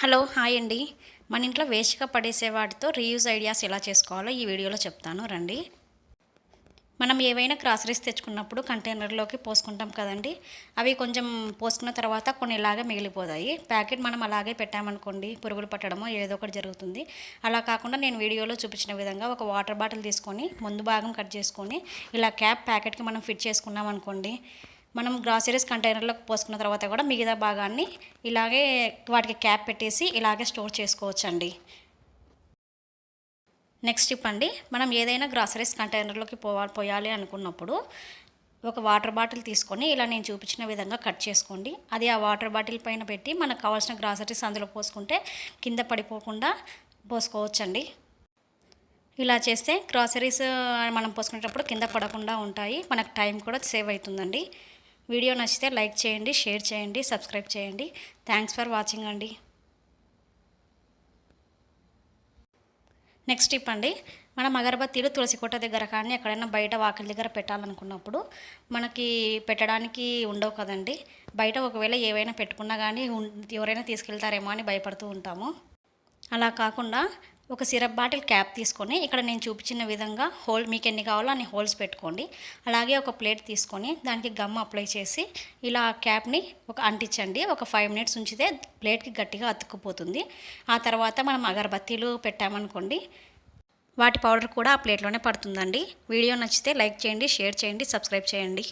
Hello hi అండి. మన ఇంట్లో వేస్ట్గా పడేసే వాటితో రీయూజ్ ఐడియాస్ ఎలా చేసుకోవాలో ఈ వీడియోలో చెప్తాను. రండి. మనం ఏవైనా క్రాసరీస్ తెచ్చుకున్నప్పుడు కంటైనర్లోకి పోసుకుంటాం కదండి. అవి కొంచెం పోసుకున్న తర్వాత కొన్ని ఇలాగే మిగిలిపోతాయి. ప్యాకెట్ మనం అలాగే పెట్టామనుకోండి పురుగులు పట్టడమో ఏదో ఒకటి జరుగుతుంది. అలా కాకుండా నేను వీడియోలో చూపించిన విధంగా ఒక వాటర్ బాటిల్ తీసుకొని ముందు భాగం కట్ చేసుకొని ఇలా క్యాప్ ప్యాకెట్కి మనం ఫిట్ చేసుకున్నాం అనుకోండి మనం గ్రాసరీస్ కంటైనర్లోకి పోసుకున్న తర్వాత కూడా మిగతా భాగాన్ని ఇలాగే వాటికి క్యాప్ పెట్టేసి ఇలాగే స్టోర్ చేసుకోవచ్చండి. నెక్స్ట్ టిప్ అండి మనం ఏదైనా గ్రాసరీస్ కంటైనర్లోకి పోవాలి పోయాలి అనుకున్నప్పుడు ఒక వాటర్ బాటిల్ తీసుకొని ఇలా నేను చూపించిన విధంగా కట్ చేసుకోండి. అది ఆ వాటర్ బాటిల్ పైన పెట్టి మనకు కావాల్సిన గ్రాసరీస్ అందులో పోసుకుంటే కింద పడిపోకుండా పోసుకోవచ్చండి. ఇలా చేస్తే గ్రాసరీస్ మనం పోసుకునేటప్పుడు కింద పడకుండా ఉంటాయి మనకు టైం కూడా సేవ్ అవుతుందండి. వీడియో నచ్చితే లైక్ చేయండి షేర్ చేయండి సబ్స్క్రైబ్ చేయండి. థ్యాంక్స్ ఫర్ వాచింగ్ అండి. నెక్స్ట్ టిప్ అండి. మనం అగరబత్తీలు తులసి కోట దగ్గర కానీ ఎక్కడైనా బయట వాకిలి దగ్గర పెట్టాలనుకున్నప్పుడు మనకి పెట్టడానికి ఉండవు కదండి. బయట ఒకవేళ ఏవైనా పెట్టుకున్నా కానీ ఎవరైనా తీసుకెళ్తారేమో అని భయపడుతూ ఉంటాము. అలా కాకుండా ఒక సిరప్ బాటిల్ క్యాప్ తీసుకొని ఇక్కడ నేను చూపించిన విధంగా హోల్ మీకు ఎన్ని కావాలో అన్ని హోల్స్ పెట్టుకోండి. అలాగే ఒక ప్లేట్ తీసుకొని దానికి గమ్ అప్లై చేసి ఇలా క్యాప్ని ఒక అంటించండి. ఒక ఫైవ్ మినిట్స్ ఉంచితే ప్లేట్కి గట్టిగా అతుక్కుపోతుంది. ఆ తర్వాత మనం అగరబత్తీలు పెట్టామనుకోండి వాటి పౌడర్ కూడా ఆ ప్లేట్లోనే పడుతుందండి. వీడియో నచ్చితే లైక్ చేయండి షేర్ చేయండి సబ్స్క్రైబ్ చేయండి.